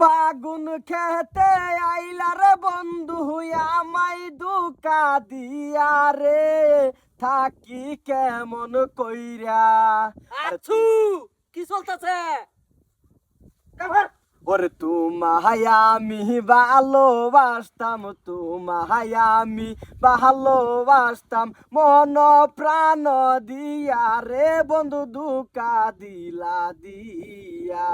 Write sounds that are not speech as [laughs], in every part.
বাগুন খেতে আইলার বন্ধু আমাই দুকা দিয়া রে। থাকি কেমন কইরা। আছু কি চলতেছে? ওরে তোমায় আমি ভালোবাসতাম তোমায় আমি ভালোবাসতাম। মন প্রাণ দিয়া রে বন্ধু দুকা দিলা দিয়া।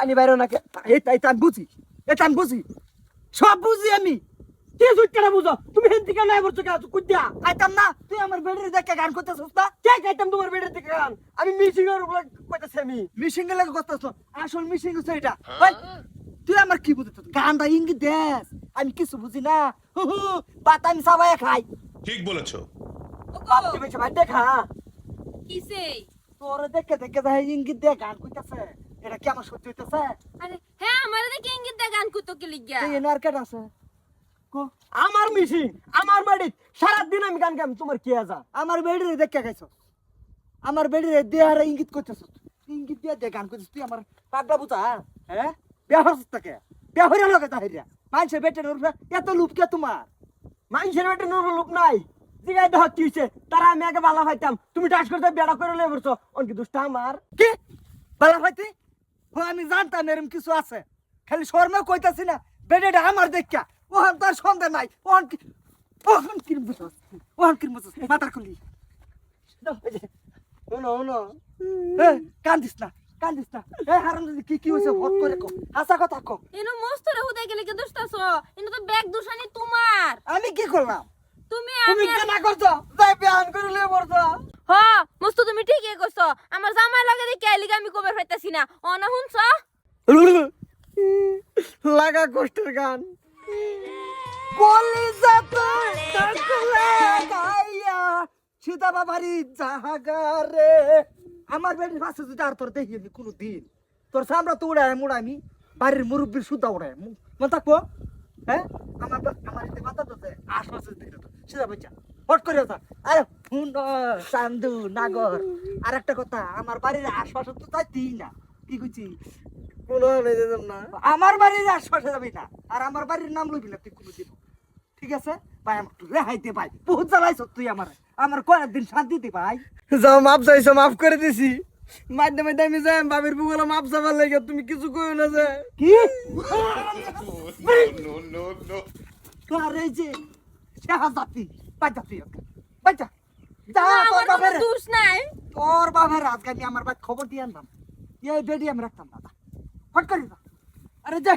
আনি বাইরে এটা এটা আমি বুঝি। এটা আমি বুঝি। সব বুঝি আমি। কি সুইটা না বুঝো? তুমি হেন্তি কেন নাই বলছো কেন? খাইতাম না। তুই আমার বেডের দেখে গান করতেছিস না? কে তোমার বেডের দিকে গান? আমি মিশিং এর উপরে কইতাছি আমি। মিশিং এর লাগে করতেছ আসল মিশিং হচ্ছে এটা। ভাই তুই আমার কি বুঝিস? গানটা ইঙ্গিত দেশ আমি কিছু বুঝি না। হু হু, বাত আমি সবাই খাই। ঠিক বলেছ। তুমি সবাই দেখা। কিসে? তোর দেখে দেখে যাই ইঙ্গিত দিয়ে গান কইতাছে। এটা কি আমার সত্যি হইতাছে? আরে হ্যাঁ আমার দেখে ইঙ্গিত দিয়ে গান করতো কি লিগা এই এনার কেন আছে। কো আমার মিশিং আমার বাড়ি সারা দিন আমি গান গাম তোমার কি আজা আমার বেডের দেখে গাইছ। আমার বেডের দেহারে ইঙ্গিত করতেছ। ইঙ্গিত দিয়ে দে গান করছিস তুই আমার পাগলা বুঝা হ্যাঁ? বিয়া হরছিস তাকে বিয়া হইরা লগে তাহিরা মানুষের বেটের এত লুপ কে তোমার? মানুষের বেটে নুর লোক নাই। জিগাই দেখ কি তারা আমি আগে বালা পাইতাম তুমি ডাস করতে বেড়া করে লয়ে বলছো অনকি দুষ্টা আমার। কি? বালা ভাইতি ও আমি জানতাম এরম কিছু আছে। খালি শর্মে কইতাছি না। বেডেটা আমার দেখা ওহান তার সন্দেহ নাই। ওহান কি ওহান কি কি খুলি। শোনো এ কান্দিস না কান্দিস না। এ হারাম যদি কি কি হইছে? ভট করে কো হাসা কথা কো এনো মস্ত রে হুদাই গেলে কি দোস্তাছ এনো তো ব্যাগ দুশানি তোমার। আমি কি করলাম? তুমি তুমি কেনা করছ? যাই বিয়ান করে লিয়ে পড়ছো? হ মস্ত তুমি ঠিকই কইছো। আমার জামাই লাগে দেখে আইলিগা আমি কবে পাইতাছি না। ও না শুনছ? লাগা কষ্টের গান। কলিজা তো ডাকলে গাইয়া সীতা বাবারি জাহাগারে আমার বেটির পাশে যদি আর তোর দেখি আমি কোনো দিন তোর সামরা তো উড়ায় মুড়ামি বাড়ির মুরব্বীর সুদা উড়ায় মন থাকব? হ্যাঁ? আমার আমার এতে মাথা তো আশপাশে দিকে সীতা বাচ্চা হট করে ওঠা। আরে হুন চান্দু নাগর। আর একটা কথা আমার বাড়ির আশপাশে তো যাইতেই না। কি না। আমার বাড়ির আশপাশে যাবি না। আর আমার বাড়ির নাম লইবি না তুই কোনোদিন ঠিক আছে? ভাই আমার একটু রেহাই দে ভাই। বহুত জ্বালাইছ তুই আমার। আমার কয়েকদিন শান্তি দে ভাই। যাও মাপ চাইছো মাফ করে দিছি। মাধ্যমে মাধ্যমে আমি যাই বাবির বুগলে মাপ চাবার লাগে তুমি কিছু কইও না যে। কি? [laughs] এই যে শেহা জাতি বাচ্চা তুই ওকে বাচ্চা যা তোর আমার কোনো বাপের দোষ নাই তোর বাপের আজকে আমি আমার বাপ খবর দিয়ে আনলাম এই বেডি আমি রাখতাম না ফট করে যা আরে যা